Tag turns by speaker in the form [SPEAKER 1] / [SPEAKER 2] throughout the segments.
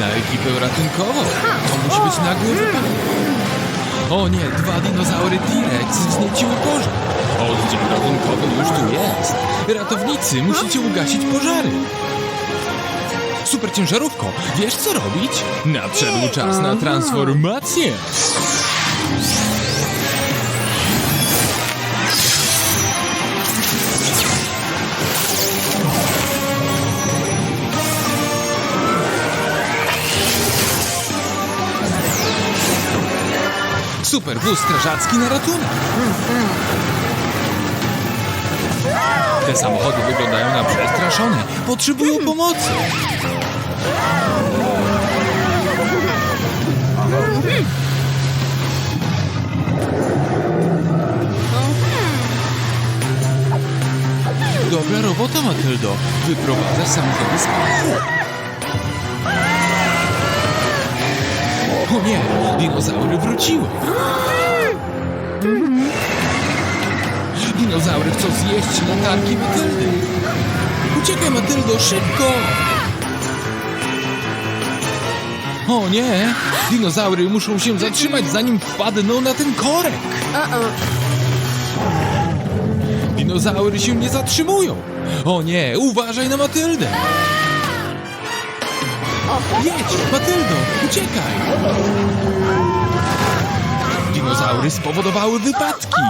[SPEAKER 1] na ekipę ratunkową. To musi być nagły wypadek. O nie, dwa dinozaury T-Rex wznieciły pożar. Oddział ratunkowy już tu jest. Ratownicy, musicie ugasić pożary. Super ciężarówko, wiesz co robić? Nadszedł czas na transformację. Super wóz strażacki na ratunek. Te samochody wyglądają na przestraszone. Potrzebują pomocy. Dobra robota, Matyldo. Wyprowadzasz samochody z parku. O nie, dinozaury wróciły. Dinozaury chcą zjeść latarki Matyldy. Uciekaj, Matyldo, szybko! O nie, dinozaury muszą się zatrzymać, zanim wpadną na ten korek. Dinozaury się nie zatrzymują. O nie, uważaj na Matyldę. Jedź, Matyldo, uciekaj. Dinozaury spowodowały wypadki.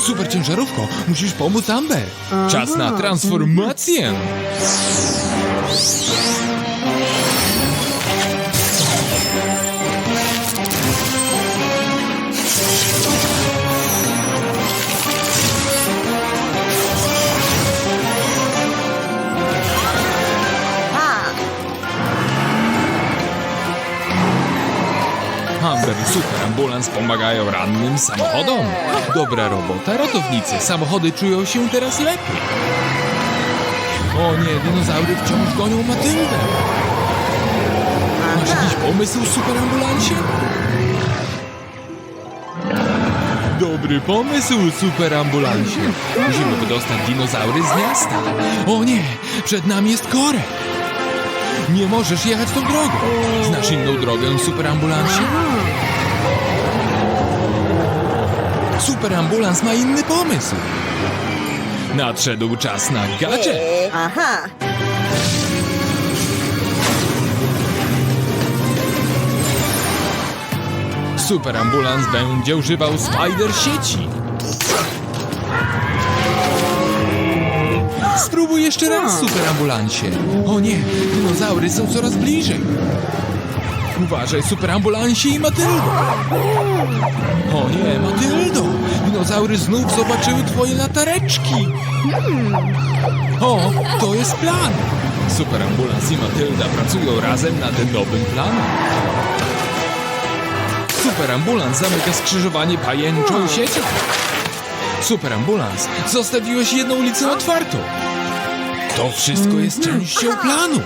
[SPEAKER 1] Super ciężarówko, musisz pomóc Amber. Czas na transformację. I super ambulans pomagają rannym samochodom. Dobra robota, ratownicy. Samochody czują się teraz lepiej. O nie, dinozaury wciąż gonią Matyldę. Masz jakiś pomysł, super ambulansie? Dobry pomysł, super ambulansie. Musimy wydostać dinozaury z miasta. O nie, przed nami jest korek. Nie możesz jechać tą drogą. Znasz inną drogę, super ambulansie? Super ambulans ma inny pomysł. Nadszedł czas na gadżet.
[SPEAKER 2] Aha.
[SPEAKER 1] Super ambulans będzie używał spider sieci. Spróbuj jeszcze raz, super ambulansie. O nie, dinozaury są coraz bliżej. Uważaj, super ambulansie i Matyldo. O nie, Matyldo. Dinozaury znów zobaczyły twoje latareczki. O, to jest plan. Super ambulans i Matylda pracują razem nad nowym planem. Super ambulans zamyka skrzyżowanie pajęczą siecią. Super ambulans, zostawiłeś jedną ulicę otwartą. To wszystko jest częścią planu.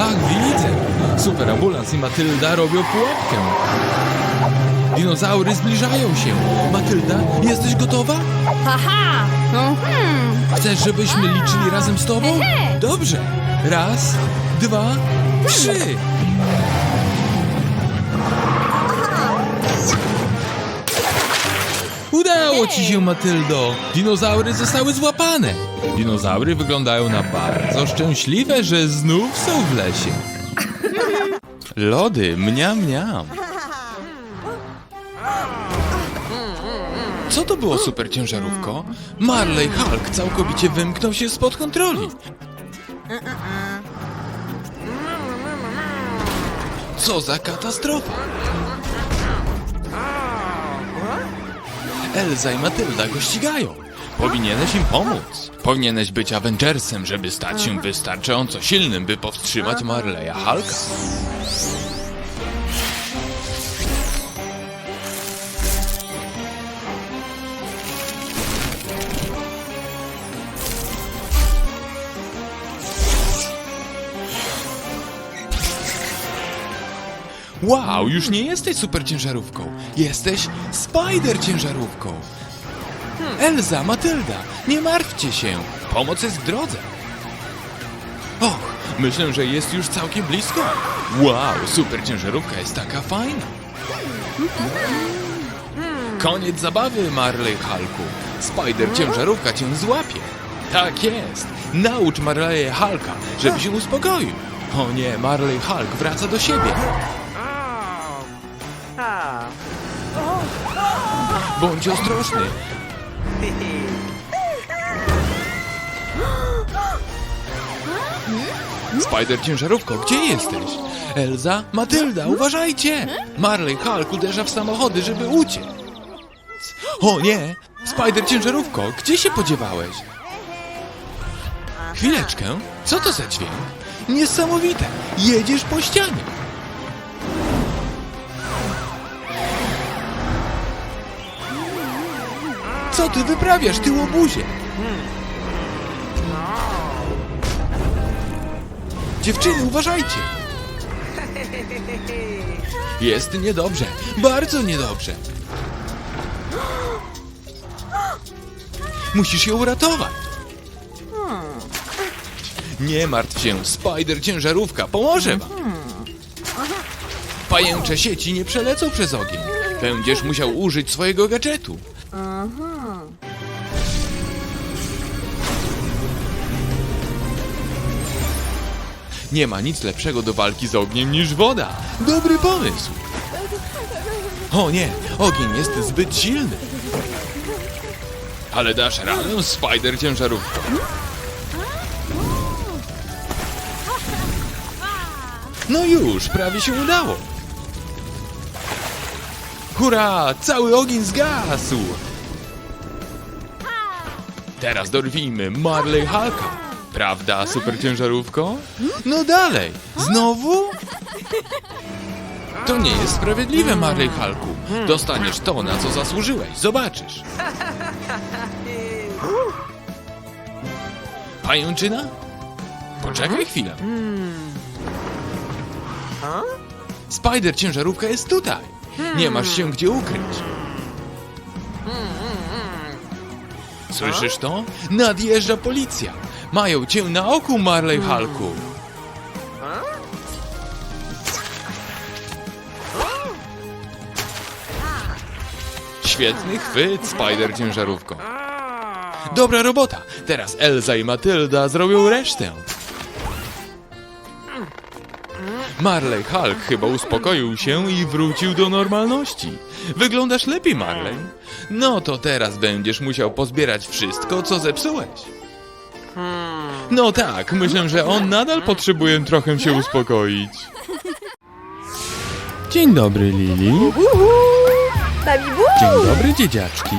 [SPEAKER 1] Ach, widzę. Super ambulans i Matylda robią pułapkę. Dinozaury zbliżają się. Matylda, jesteś gotowa?
[SPEAKER 3] Haha! Mhm.
[SPEAKER 1] Chcesz, żebyśmy liczyli razem z tobą?
[SPEAKER 3] Ehe.
[SPEAKER 1] Dobrze. Raz, dwa, trzy. Udało ci się, Matyldo. Dinozaury zostały złapane. Dinozaury wyglądają na bardzo szczęśliwe, że znów są w lesie. Lody, mniam, mniam. Co to było, super ciężarówko? Marley Hulk całkowicie wymknął się spod kontroli. Co za katastrofa! Elza i Matylda go ścigają. Powinieneś im pomóc. Powinieneś być Avengersem, żeby stać się wystarczająco silnym, by powstrzymać Marleya Hulka. Wow, już nie jesteś super ciężarówką. Jesteś Spider ciężarówką. Elza, Matylda, nie martwcie się. Pomoc jest w drodze. Och, Myślę, że jest już całkiem blisko. Wow, super ciężarówka jest taka fajna. Koniec zabawy, Marley Hulku. Spider ciężarówka cię złapie. Tak jest. Naucz Marley Hulka, żeby się uspokoił. O nie, Marley Hulk wraca do siebie. Bądź ostrożny. Spider ciężarówko, gdzie jesteś? Elza, Matylda, uważajcie! Marley Hulk uderza w samochody, żeby uciec. O nie! Spider ciężarówko, gdzie się podziewałeś? Chwileczkę, co to za dźwięk? Niesamowite! Jedziesz po ścianie! Co ty wyprawiasz, ty łobuzie? Dziewczyny, uważajcie! Jest niedobrze, bardzo niedobrze. Musisz ją uratować. Nie martw się, Spider ciężarówka pomoże wam. Pajęcze sieci nie przelecą przez ogień. Będziesz musiał użyć swojego gadżetu. Nie ma nic lepszego do walki z ogniem niż woda. Dobry pomysł. O nie, ogień jest zbyt silny. Ale dasz radę, Spider ciężarówko. No już, prawie się udało. Hurra, cały ogień zgasł. Teraz dorwijmy Marley Hulka. Prawda, super ciężarówko? No dalej, znowu? To nie jest sprawiedliwe, Marley Hulku. Dostaniesz to, na co zasłużyłeś. Zobaczysz. Pajęczyna? Poczekaj chwilę. Spider ciężarówka jest tutaj. Nie masz się gdzie ukryć. Słyszysz to? Nadjeżdża policja. Mają cię na oku, Marley Hulku. Świetny chwyt, Spider ciężarówko. Dobra robota. Teraz Elza i Matylda zrobią resztę. Marley Hulk chyba uspokoił się i wrócił do normalności. Wyglądasz lepiej, Marley. No to teraz będziesz musiał pozbierać wszystko, co zepsułeś. No tak, myślę, że on nadal potrzebuje trochę się uspokoić. Dzień dobry, Lili. Dzień dobry, dzieciaczki.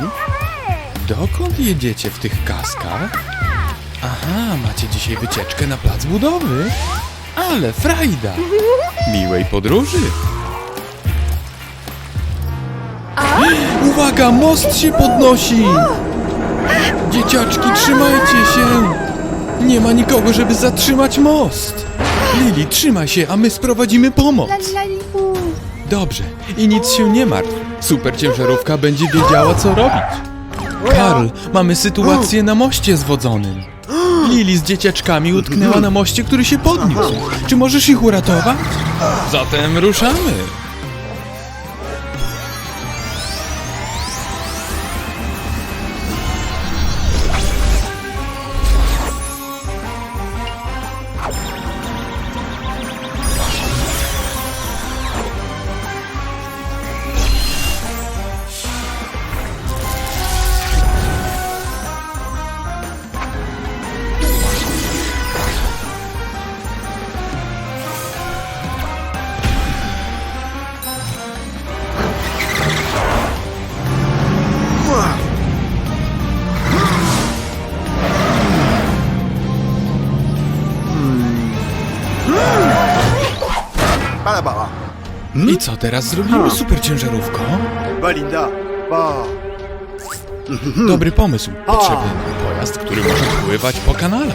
[SPEAKER 1] Dokąd jedziecie w tych kaskach? Aha, macie dzisiaj wycieczkę na plac budowy. Ale frajda! Miłej podróży! Uwaga, most się podnosi! Dzieciaczki, trzymajcie się! Nie ma nikogo, żeby zatrzymać most! Lili, trzymaj się, a my sprowadzimy pomoc! Dobrze, i nic się nie martw. Super ciężarówka będzie wiedziała, co robić. Karl, mamy sytuację na moście zwodzonym. Lili z dzieciaczkami utknęła na moście, który się podniósł. Czy możesz ich uratować? Zatem ruszamy. I co teraz zrobimy, super ciężarówko?
[SPEAKER 2] Balinda. Ba.
[SPEAKER 1] Dobry pomysł. Potrzebny nam pojazd, który może pływać po kanale.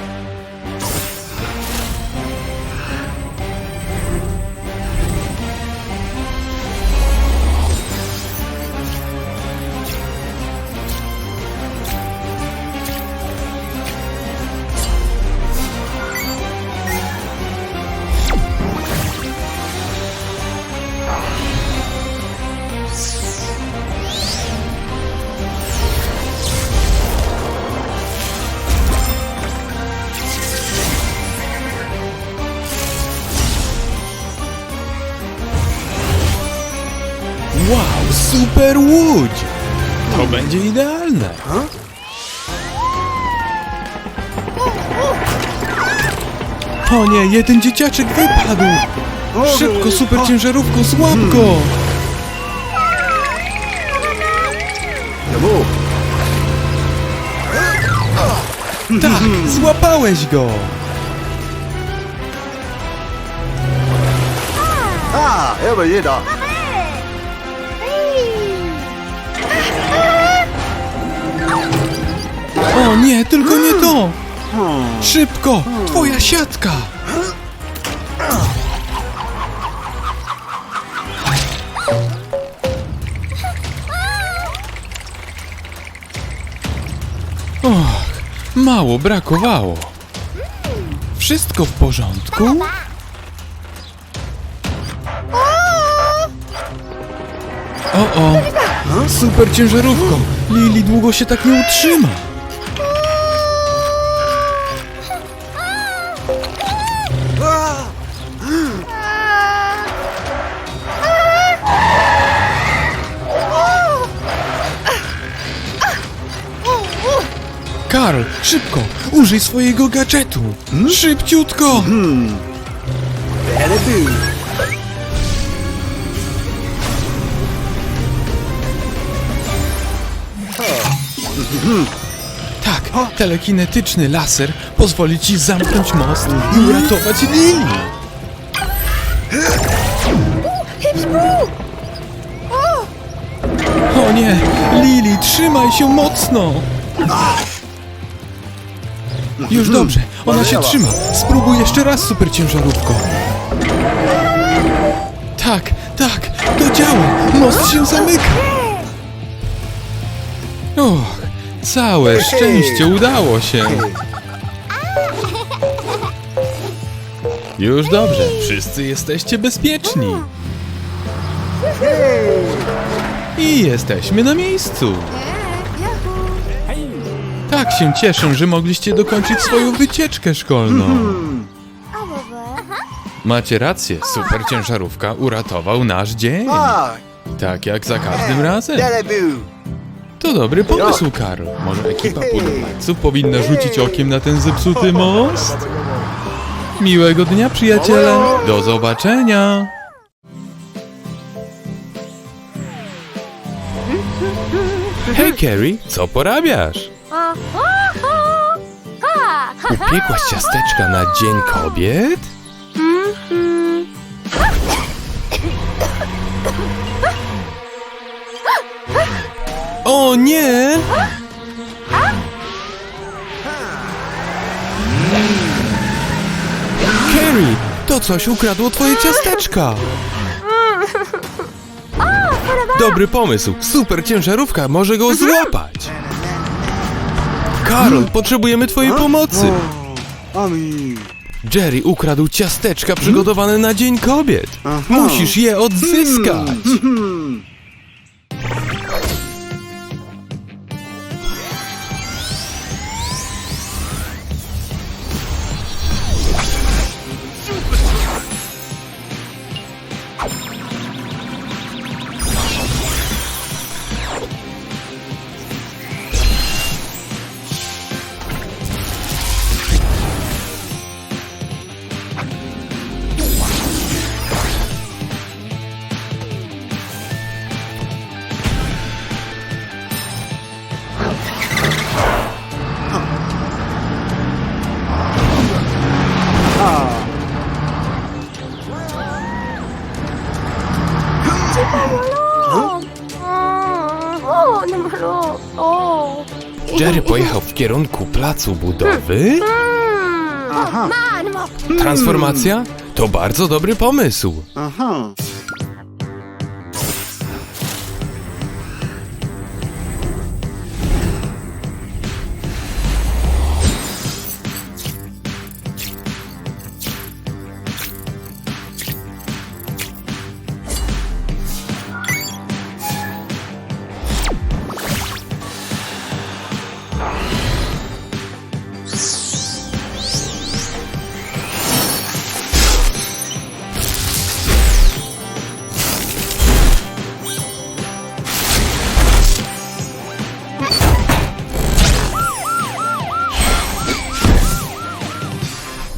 [SPEAKER 1] super łódź. To będzie idealne. O nie, jeden dzieciaczek wypadł. Szybko, super ciężarówko, złap go. Tak, złapałeś go.
[SPEAKER 2] A, Ah, 要不一打。
[SPEAKER 1] O nie, tylko nie to! Szybko, twoja siatka! Och, mało brakowało. Wszystko w porządku? O, o, super ciężarówko. Lili długo się tak nie utrzyma. Karl, szybko! Użyj swojego gadżetu!
[SPEAKER 2] Hmm? Szybciutko! Hmm.
[SPEAKER 1] Tak, telekinetyczny laser pozwoli ci zamknąć most i hmm. uratować Lili! Hmm. O nie! Lili, trzymaj się mocno! Ah. Już dobrze, ona się trzyma. Spróbuj jeszcze raz, super ciężarówko. Tak, tak, to działa. Most się zamyka. Och, całe szczęście udało się. Już dobrze, wszyscy jesteście bezpieczni. I jesteśmy na miejscu. Tak się cieszę, że mogliście dokończyć swoją wycieczkę szkolną. Macie rację, super ciężarówka uratował nasz dzień. Tak. Jak za każdym razem. To dobry pomysł, Karl. Może ekipa podpaców powinna rzucić okiem na ten zepsuty most? Miłego dnia, przyjaciele. Do zobaczenia. Hej, Carrie, co porabiasz? Upiekłaś ciasteczka na Dzień Kobiet? O nie! Carrie, to coś ukradło twoje ciasteczka. Dobry pomysł. Super ciężarówka może go złapać. Karol, potrzebujemy twojej pomocy.
[SPEAKER 2] 아미.
[SPEAKER 1] Jerry ukradł ciasteczka przygotowane na Dzień Kobiet.
[SPEAKER 2] Aha.
[SPEAKER 1] Musisz je odzyskać. Jerry pojechał w kierunku placu budowy?
[SPEAKER 2] Hmm. Aha.
[SPEAKER 1] Transformacja? To bardzo dobry pomysł.
[SPEAKER 2] Aha.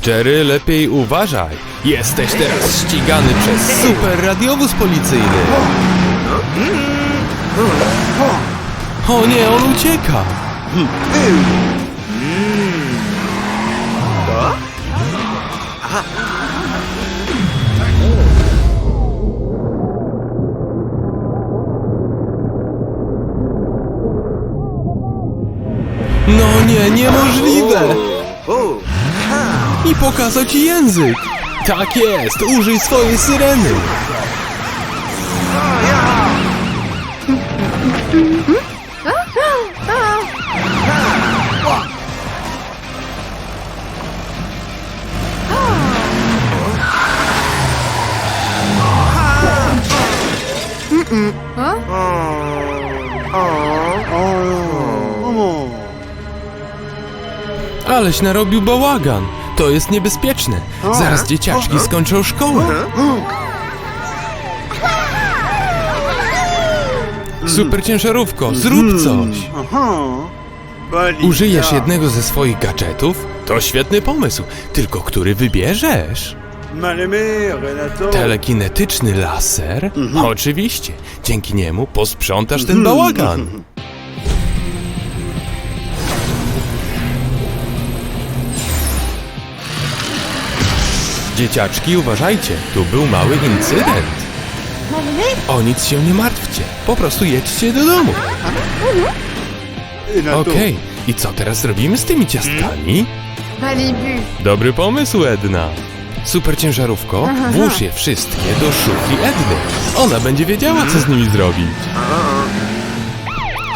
[SPEAKER 1] Jerry, lepiej uważaj. Jesteś teraz ścigany przez super radiowóz policyjny. O nie, on ucieka. No nie, niemożliwe! I pokazał ci język! Tak jest, użyj swojej syreny! Aleś narobił bałagan! To jest niebezpieczne! Zaraz dzieciaczki skończą szkołę! Super ciężarówko, zrób coś!
[SPEAKER 2] Aha.
[SPEAKER 1] Użyjesz jednego ze swoich gadżetów? To świetny pomysł, tylko który wybierzesz? Telekinetyczny laser? Oczywiście, dzięki niemu posprzątasz ten bałagan. Dzieciaczki, uważajcie, tu był mały incydent. O nic się nie martwcie, po prostu jedźcie do domu. Okej, i co teraz robimy z tymi ciastkami?
[SPEAKER 3] Malibu.
[SPEAKER 1] Dobry pomysł, Edna. Super ciężarówko, włóż je wszystkie do szufli Edny. Ona będzie wiedziała, co z nimi zrobić.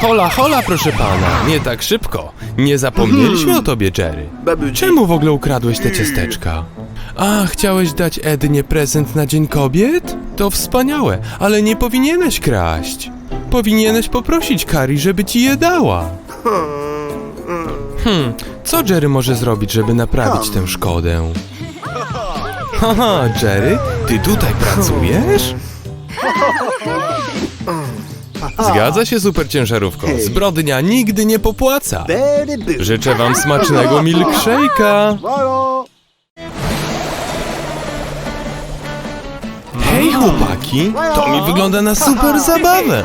[SPEAKER 1] Hola, hola, proszę pana, nie tak szybko. Nie zapomnieliśmy o tobie, Jerry. Czemu w ogóle ukradłeś te ciasteczka? A, chciałeś dać Ednie prezent na Dzień Kobiet? To wspaniałe, ale nie powinieneś kraść. Powinieneś poprosić Kari, żeby ci je dała. Hmm, co Jerry może zrobić, żeby naprawić tę szkodę? Haha, Jerry, ty tutaj pracujesz? Zgadza się, super ciężarówko. Zbrodnia nigdy nie popłaca. Życzę wam smacznego milkshake'a. Hej chłopaki, to mi wygląda na super zabawę.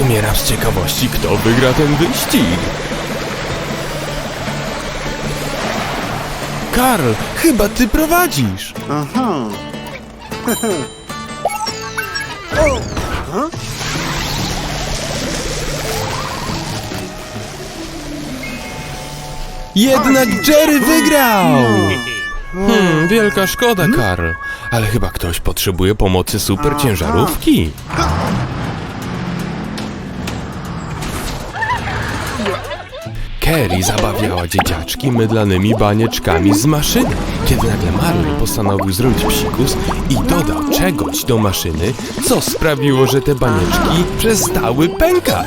[SPEAKER 1] Umieram z ciekawości, kto wygra ten wyścig. Karl, chyba ty prowadzisz.
[SPEAKER 2] Aha.
[SPEAKER 1] Jednak Jerry wygrał! Hmm, wielka szkoda, Karl. Ale chyba ktoś potrzebuje pomocy super ciężarówki. Kerry zabawiała dzieciaczki mydlanymi banieczkami z maszyny, kiedy nagle Marley postanowił zrobić psikus i dodał czegoś do maszyny, co sprawiło, że te banieczki przestały pękać.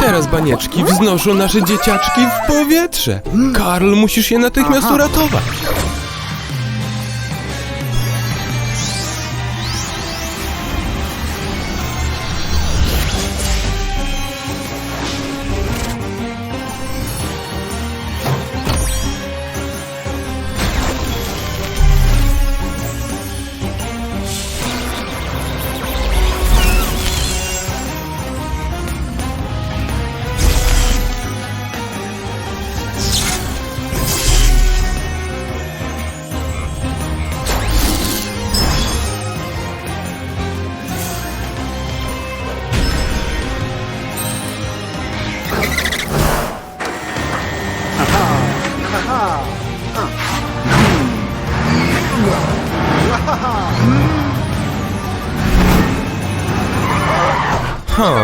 [SPEAKER 1] Teraz banieczki wznoszą nasze dzieciaczki w powietrze. Karl, musisz je natychmiast uratować.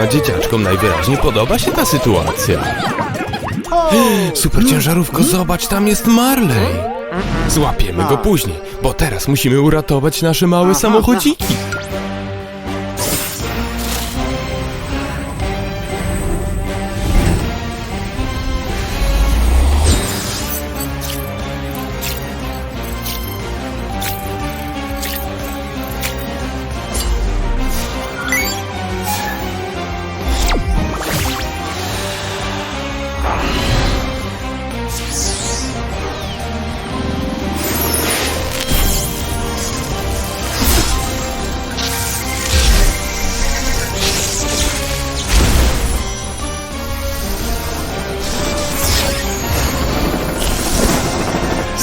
[SPEAKER 1] Dzieciaczkom najwyraźniej podoba się ta sytuacja. Super ciężarówko, zobacz, tam jest Marley. Złapiemy go później, bo teraz musimy uratować nasze małe samochodziki.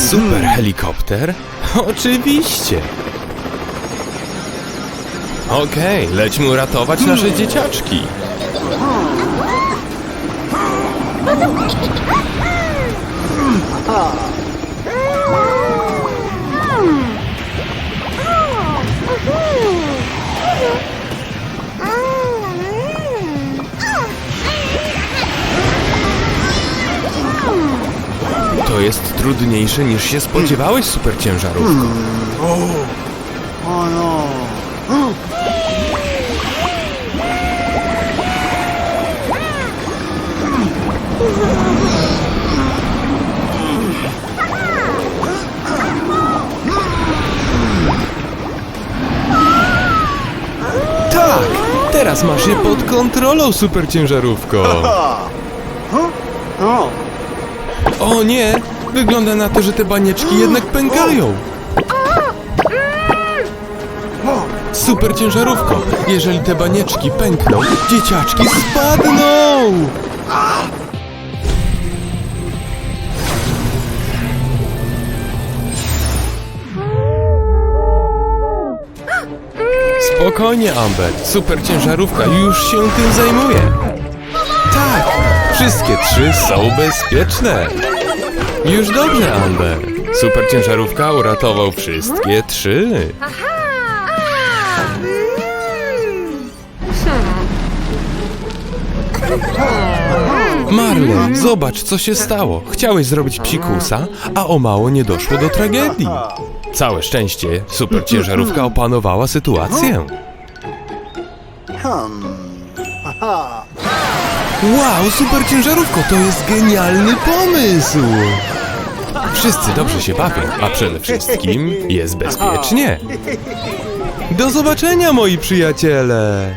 [SPEAKER 1] Super helikopter? Oczywiście. Okej, lećmy uratować nasze dzieciaczki. To jest trudniejsze niż się spodziewałeś, super ciężarówko.
[SPEAKER 2] Oh no.
[SPEAKER 1] Tak! Teraz masz je pod kontrolą, super ciężarówko. O nie! Wygląda na to, że te banieczki jednak pękają. Super ciężarówko! Jeżeli te banieczki pękną, dzieciaczki spadną! Spokojnie, Amber. Super ciężarówka już się tym zajmuje. Wszystkie trzy są bezpieczne. Już dobrze, Amber. Super ciężarówka uratował wszystkie trzy. Marley, zobacz, co się stało. Chciałeś zrobić psikusa, a o mało nie doszło do tragedii. Całe szczęście, super ciężarówka opanowała sytuację. Wow, super ciężarówko, to jest genialny pomysł! Wszyscy dobrze się bawią, a przede wszystkim jest bezpiecznie. Do zobaczenia, moi przyjaciele!